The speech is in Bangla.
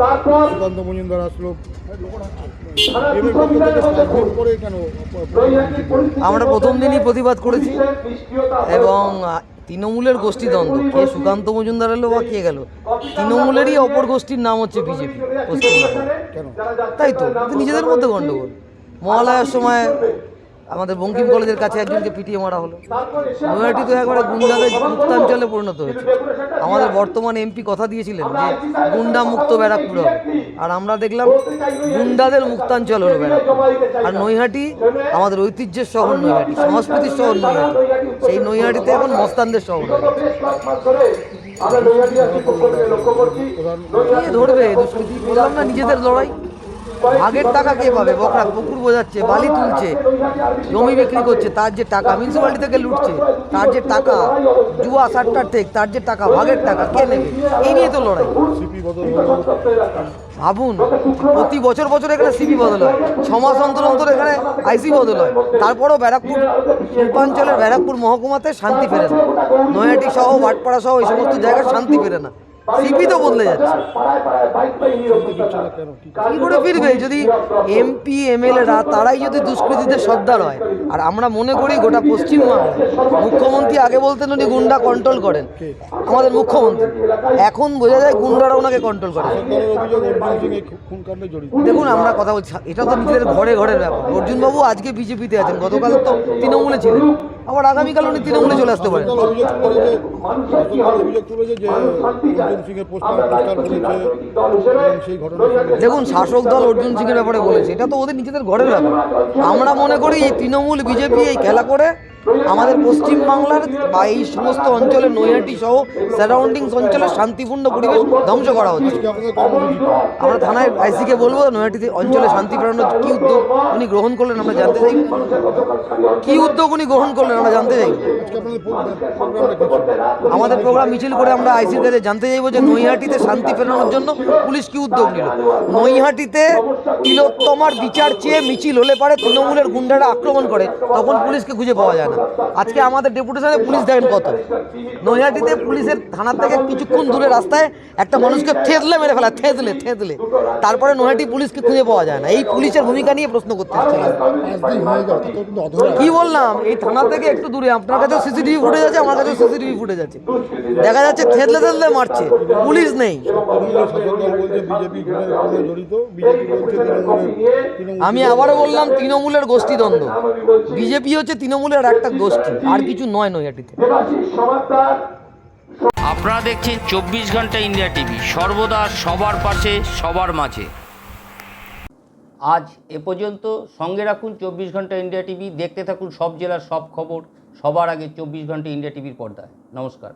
তারপর সুকান্ত মজুমদার আসলো। আমরা প্রথম দিনই প্রতিবাদ করেছি এবং তৃণমূলের গোষ্ঠীদ্বন্দ্ব কে সুকান্ত মজুমদার এলো বা কে গেল? তৃণমূলেরই অপর গোষ্ঠীর নাম হচ্ছে বিজেপি পশ্চিমবঙ্গে। তাই তো নিজেদের মধ্যে গণ্ডগোল। মহালয়ার সময় আমাদের বঙ্কিম কলেজের কাছে একজনকে পিটিয়ে মারা হলো। নৈহাটি তো একবারে গুন্ডাদের মুক্তাঞ্চলে পরিণত হয়েছে। আমাদের বর্তমান এমপি কথা দিয়েছিলেন যে গুন্ডা মুক্ত ব্যারাকপুর হবে। আর আমরা দেখলাম গুন্ডাদের মুক্তাঞ্চল হলো ব্যারাকপুর। আর নৈহাটি আমাদের ঐতিহ্যের শহর নৈহাটি সংস্কৃতির শহর নৈহাটি। সেই নৈহাটিতে এখন মস্তানদের শহর ধরবে? দুষ্কৃতি বললাম না নিজেদের লড়াই? ভাগের টাকা কে পাবে? বকরা পুকুর বোঝাচ্ছে, বালি তুলছে, জমি বিক্রি করছে, তার যে টাকা মিউনিসিপ্যালিটি থেকে লুটছে, তার যে টাকা, জুয়া সাট্টার টেক তার যে টাকা, ভাগের টাকা, কে নেবে? এই নিয়ে তো লড়াই। ভাবুন, প্রতি বছর বছর এখানে সিপি বদল হয়। ছ মাস অন্তর অন্তর এখানে আইসি বদল হয়। তারপরেও ব্যারাকপুর শিল্পাঞ্চলের ব্যারাকপুর মহকুমাতে শান্তি ফেরে না। নয়াটি সহ ভাটপাড়া সহ, এই সমস্ত জায়গায় শান্তি ফেরে না। সিপি তো বদলে যাচ্ছে। কি করে ফিরবে? যদি এমপি এমএলএরা তারাই যদি দুষ্কৃতীদের সর্দার হয় আর আমরা মনে করি গোটা পশ্চিমবাংলা মুখ্যমন্ত্রী আগে বলতেন উনি গুন্ডা কন্ট্রোল করেন। আমাদের মুখ্যমন্ত্রী। এখন বোঝা যায় গুন্ডারা ওনাকে কন্ট্রোল করে। দেখুন আমরা কথা বলছি। এটা তো নিজেদের ঘরে ঘরের ব্যাপার। অর্জুনবাবু আজকে বিজেপিতে আছেন। গতকাল তো তৃণমূলে ছিলেন। আবার আগামীকাল উনি তৃণমূলে চলে আসতে পারেন। দেখুন, শাসক যে অর্জুন সিং এর দল ব্যাপারে বলেছে, এটা তো ওদের নিজেদের ঘরের ব্যাপার। আমরা মনে করি এই তৃণমূল, বিজেপি এই খেলা করে আমাদের পশ্চিম বাংলার বা এই সমস্ত অঞ্চলের নৈহাটি সহ সারাউন্ডিংস অঞ্চলের শান্তিপূর্ণ পরিবেশ ধ্বংস করা হচ্ছে? আমরা থানায় আইসিকে বলব, নৈহাটিতে অঞ্চলে শান্তি ফেরানোর কী উদ্যোগ উনি গ্রহণ করলেন আমরা জানতে চাই কী উদ্যোগ উনি গ্রহণ করলেন আমরা জানতে চাই? আমাদের প্রোগ্রাম মিছিল করে আমরা আইসির কাছে জানতে চাইব যে নৈহাটিতে শান্তি ফেরানোর জন্য পুলিশ কি উদ্যোগ নিল নৈহাটিতে তিলোত্তমার বিচার চেয়ে মিছিল হলে পারে তৃণমূলের গুন্ডারা আক্রমণ করে, তখন পুলিশকে খুঁজে পাওয়া যায় না আজকে আমাদের ডেপুটেশনে পুলিশ দেখেন কত। নৈহাটিতে পুলিশের থানা থেকে কিছুক্ষণ দূরে রাস্তায় একটা মানুষকে থেতলে মেরে ফেলা থেতলে থেতলে তারপরে নৈহাটি পুলিশকে খুঁজে পাওয়া যায় না। এই পুলিশের ভূমিকা নিয়ে প্রশ্ন করতে কি বললাম? এই থানা থেকে একটু দূরে, আপনার কাছেও সিসিটিভি ফুটেজ আছে, আমার কাছেও সিসিটিভি ফুটেজ আছে। দেখা যাচ্ছে থেতলে থেতলে মারছে। পুলিশ নেই। তৃণমূলের শাসক দল বলছে বিজেপি খুনের সঙ্গে জড়িত বিজেপি বলছে তৃণমূলের আমি আবারও বললাম তৃণমূলের গোষ্ঠীদ্বন্দ্ব। বিজেপি হচ্ছে তৃণমূলের একটা গোষ্ঠী আর কিছু নয় নৈহাটিতে। দেবাশিস আপনারা দেখছেন চব্বিশ ঘণ্টা ইন্ডিয়া টিভি সর্বদা সবার পাশে সবার মাঝে। আজ এ পর্যন্ত সঙ্গে রাখুন চব্বিশ ঘণ্টা ইন্ডিয়া টিভি দেখতে থাকুন সব জেলার সব খবর সবার আগে চব্বিশ ঘণ্টা ইন্ডিয়া টিভির পর্দায়। নমস্কার।